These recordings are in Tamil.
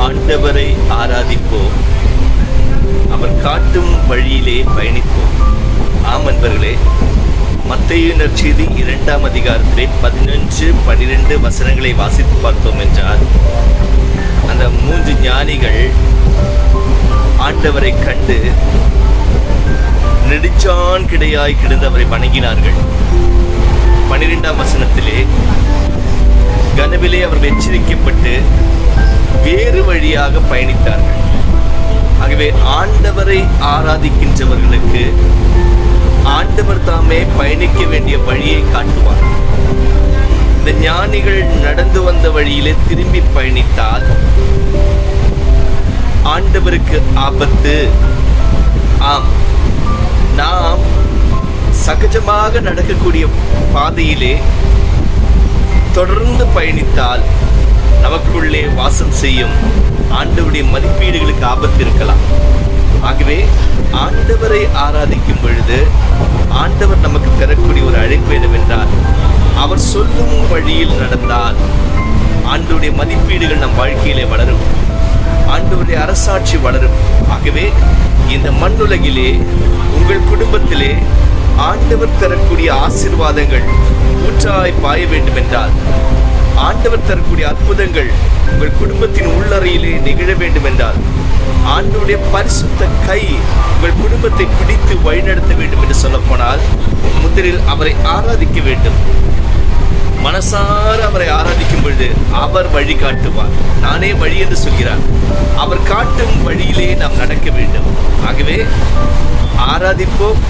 ஆண்டவரை ஆராதிப்போம். அவர் காட்டும் வழியிலே பயணிப்போம். ஆம் அன்பர்களே மத்திய நற்செய்தி இரண்டாம் அதிகாரத்திலே பதினொன்று பனிரெண்டு வசனங்களை வாசித்து பார்த்தோம் என்றால் அந்த மூன்று ஞானிகள் ஆண்டவரை கண்டு நெடுச்சான் கிடையாய் கிடந்து அவரை வணங்கினார்கள். பனிரெண்டாம் வசனத்திலே கனவிலே அவர்கள் எச்சரிக்கப்பட்டு வேறு வழியாக பயணித்தார்கள். ஆகவே ஆண்டவரை ஆராதிக்கின்றவர்களுக்கு ஆண்டவர் தாமே பயணிக்க வேண்டிய வழியை காட்டுவார். இந்த ஞானிகள் நடந்து வந்த வழியிலே திரும்பி பயணித்தால் ஆண்டவருக்கு ஆபத்து. ஆம் நாம் சகஜமாக நடக்கக்கூடிய பாதையிலே தொடர்ந்து பயணித்தால் நமக்குள்ளே வாசம் செய்யும் ஆண்டவருடைய மதிப்பீடுகளுக்கு ஆபத்து இருக்கலாம் ஆகவே ஆண்டவரை ஆராதிக்கும் பொழுது ஆண்டவர் நமக்கு தரக்கூடிய ஒரு அழைப்பு என்னவென்றால் அவர் சொல்லும் வழியில் நடந்தால் ஆண்டவருடைய மதிப்பீடுகள் நம் வாழ்க்கையிலே வளரும். ஆண்டவருடைய அரசாட்சி வளரும். ஆகவே இந்த மண்ணுலகிலே உங்கள் குடும்பத்திலே ஆண்டவர் தரக்கூடிய ஆசீர்வாதங்கள் ஊற்றாய் பாய வேண்டும் என்றால் ஆண்டவர் தரக்கூடிய அற்புதங்கள் உங்கள் குடும்பத்தின் உள்ளறையிலே நிகழ வேண்டும் என்றால் ஆண்டவருடைய பரிசுத்த கை உங்கள் குடும்பத்தை பிடித்து வழிநடத்த வேண்டும் என்று சொல்லப்போனால் முதலில் அவரை ஆராதிக்க வேண்டும். மனசார அவரை ஆராதிக்கும் பொழுது அவர் வழி காட்டுவார். நானே வழி என்று சொல்கிறார். அவர் காட்டும் வழியிலே நாம் நடக்க வேண்டும். ஆகவே ஆராதிப்போம்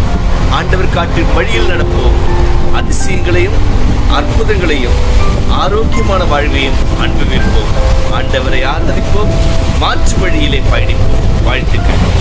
ஆண்டவர் காட்டும் வழியில் நடப்போம். அதிசயங்களையும் அற்புதங்களையும் ஆரோக்கியமான வாழ்வையும் அனுபவிப்போம் ஆண்டவரை ஆதரிப்போம் மாற்று வழியிலே பயணிப்போம். வாழ்த்துக்கள்.